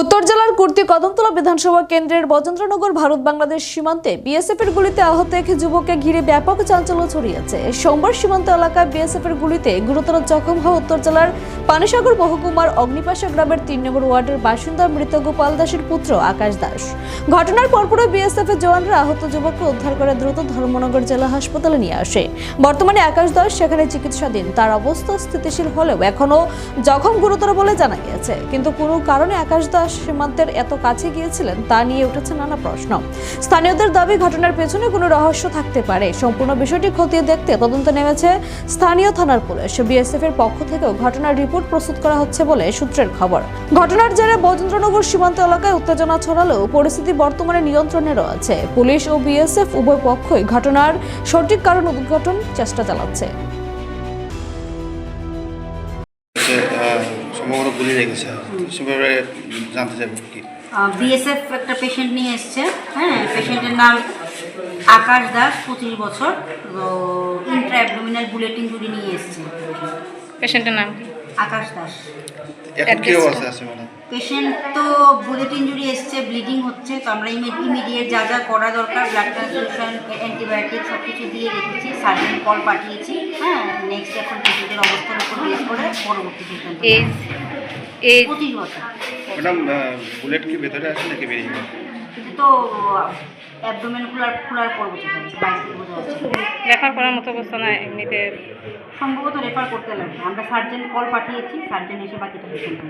উত্তর জেলার কুর্তি কদমতলা বিধানসভা কেন্দ্রের বজেন্দ্রনগর ভারত বাংলাদেশ সীমান্তে বিএসএফ এর গুলিতে আহত এক যুবককে ঘিরে ব্যাপক চাঞ্চল্য ছড়িয়েছে। সোমবার সীমান্ত এলাকায় বিএসএফ এর গুলিতে গুরুতর জখম হওয়া উত্তর জেলার পানিসাগর মহকুমার অগ্নিপাশা গ্রামের তিন নম্বর ওয়ার্ডের বাসিন্দা মৃত গোপাল দাসের পুত্র আকাশ দাস। ঘটনার পরপরই বিএসএফ এর জওয়ানরা আহত যুবককে উদ্ধার করে দ্রুত ধর্মনগর জেলা হাসপাতালে নিয়ে আসে। বর্তমানে আকাশ দাস সেখানে চিকিৎসাধীন। তার অবস্থা স্থিতিশীল হলেও এখনও জখম গুরুতর বলে জানা গিয়েছে। কিন্তু কোনো কারণে আকাশ দাস সীমান্তের এত কাছে গিয়েছিলেন, তা নিয়ে উঠেছে নানা প্রশ্ন। স্থানীয়দের দাবি, ঘটনার পেছনে কোনো রহস্য থাকতে পারে। সম্পূর্ণ বিষয়টি খতিয়ে দেখতে তদন্ত নেমেছে স্থানীয় থানার পুলিশ। বিএসএফ এর পক্ষ থেকেও ঘটনার রিপোর্ট প্রস্তুত করা হচ্ছে বলে সূত্রের খবর। ঘটনার জেরে বজেন্দ্রনগর সীমান্ত এলাকায় উত্তেজনা ছড়ালেও পরিস্থিতি বর্তমানে নিয়ন্ত্রণে রয়েছে। পুলিশ ও বিএসএফ উভয় পক্ষই ঘটনার সঠিক কারণ উদ্ঘাটন চেষ্টা চালাচ্ছে। সম্ভবত গুলি লেগেছে সেভাবে জানতে চাইব কি? বিএসএফ একটা পেশেন্ট নিয়ে এসছে হ্যাঁ পেশেন্টের নাম আকাশ দাস পঁচিশ বছর ইন্ট্রা অ্যাবডোমিনাল বুলেট ইঞ্জুরি নিয়ে এসছে। পেশেন্টের নাম কি? আকাশ দাস। এখন কি অবস্থা আছে মানে? পেশেন্ট তো বুলেট ইঞ্জুরি এসছে ব্লিডিং হচ্ছে তো আমরা ইমিডিয়েট যা যা করা দরকার ব্লাড ট্রান্সফিউশন অ্যান্টিবায়োটিক সব কিছু দিয়ে রেখেছি সার্জন কল পাঠিয়েছি হ্যাঁ নেক্সট এখন পেশেন্টের বেস করে পরবর্তী সিদ্ধান্ত এজ এজ পঁচিশ বছর ম্যাডাম বুলেট কি ভেতরে আছে নাকি বেরিয়ে তো অ্যাবডোমেন খোলার খোলার পর বোঝা যাচ্ছে বাইশ থেকে বোঝা যাচ্ছে। রেফার করার মতো অবস্থা না এমনিতে। সম্ভবত রেফার করতে লাগবে। আমরা সার্জেন কল পাঠিয়েছি সার্জেন এসে বাকিটা পেশেন্ট